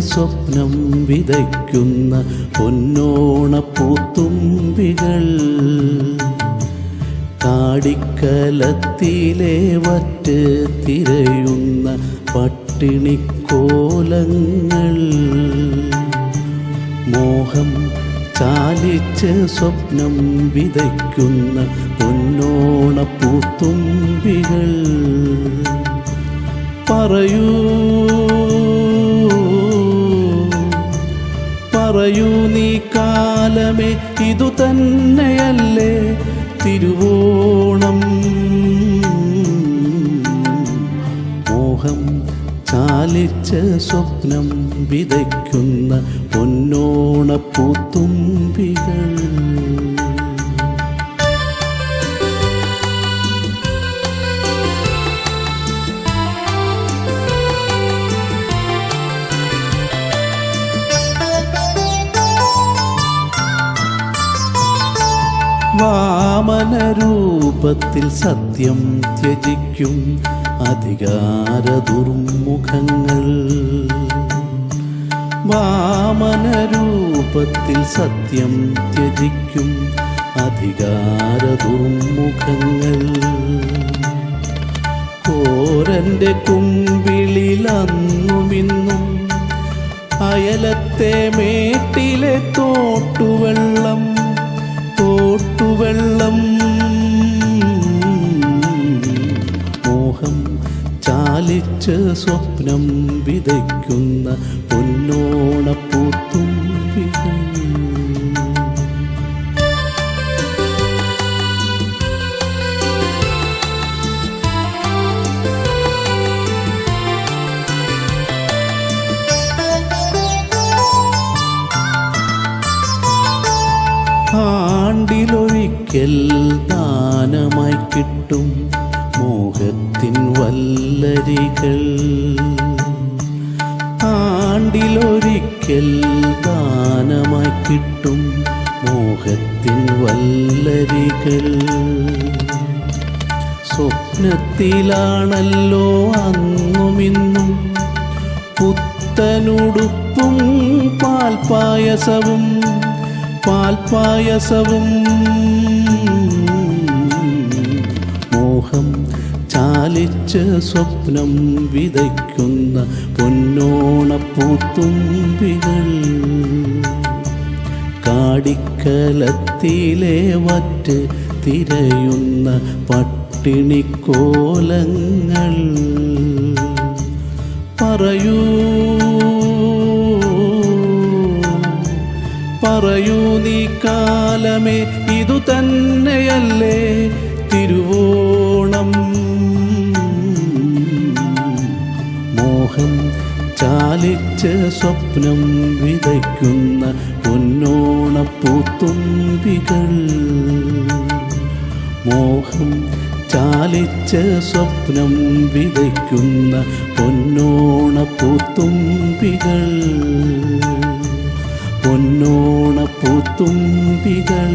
സ്വപ്നം വിതയ്ക്കുന്ന പൊന്നോണപ്പൂത്തുമ്പികൾ കാടിക്കലത്തിലെ വറ്റ് തിരയുന്ന പട്ടിണിക്കോലങ്ങൾ. മോഹം ചാലിച്ച് സ്വപ്നം വിതയ്ക്കുന്ന പൊന്നോണപ്പൂത്തുമ്പികൾ പറയൂ കാലമേ ഇതു തന്നെയല്ലേ തിരുവോണം. മോഹം ചാലിച്ച സ്വപ്നം വിതയ്ക്കുന്ന പൊന്നോണപ്പൂത്തുമ്പികൾ. വാമനരൂപത്തിൽ സത്യം ത്യജിക്കും അധികാര ദുർമുഖങ്ങൾ. വാമനരൂപത്തിൽ സത്യം ത്യജിക്കും അധികാര ദുർമുഖങ്ങൾ. കോരന്റെ കുമ്പിളിൽ അന്നുമിന്നും അയലത്തെ മേട്ടിലെ തോട്ടുവെള്ളം തോട്ടുവെള്ളം മോഹം ചാലിച്ച് സ്വപ്നം വിതയ്ക്കുന്ന പൊന്നോണപ്പൂത്തുമ്പികൾ ദാനമായി കിട്ടും മോഹത്തിൻ വല്ലരികൾ. ആണ്ടിലൊരിക്കൽ ദാനമായി കിട്ടും മോഹത്തിൻ വല്ലരികൾ. സ്വപ്നത്തിലാണല്ലോ അങ്ങുമിന്നും പുത്തനുടുപ്പും പാൽപ്പായസവും പാൽപ്പായസവും മോഹം ചാലിച്ച് സ്വപ്നം വിതയ്ക്കുന്ന പൊന്നോണപ്പൂത്തുമ്പികൾ. കാടിക്കലത്തിലെ വറ്റ് തിരയുന്ന പട്ടിണിക്കോലങ്ങൾ. പറയൂ പറയൂ നീ കാലമേ ഇതു തന്നെയല്ലേ മോഹം ചാലിച്ച് സ്വപ്നം വിതയ്ക്കുന്ന പൊന്നോണപ്പൂത്തുമ്പികൾ മോഹം ചാലിച്ച് സ്വപ്നം വിതയ്ക്കുന്ന പൊന്നോണപ്പൂത്തുമ്പികൾ പൊന്നോണപ്പൂത്തുമ്പികൾ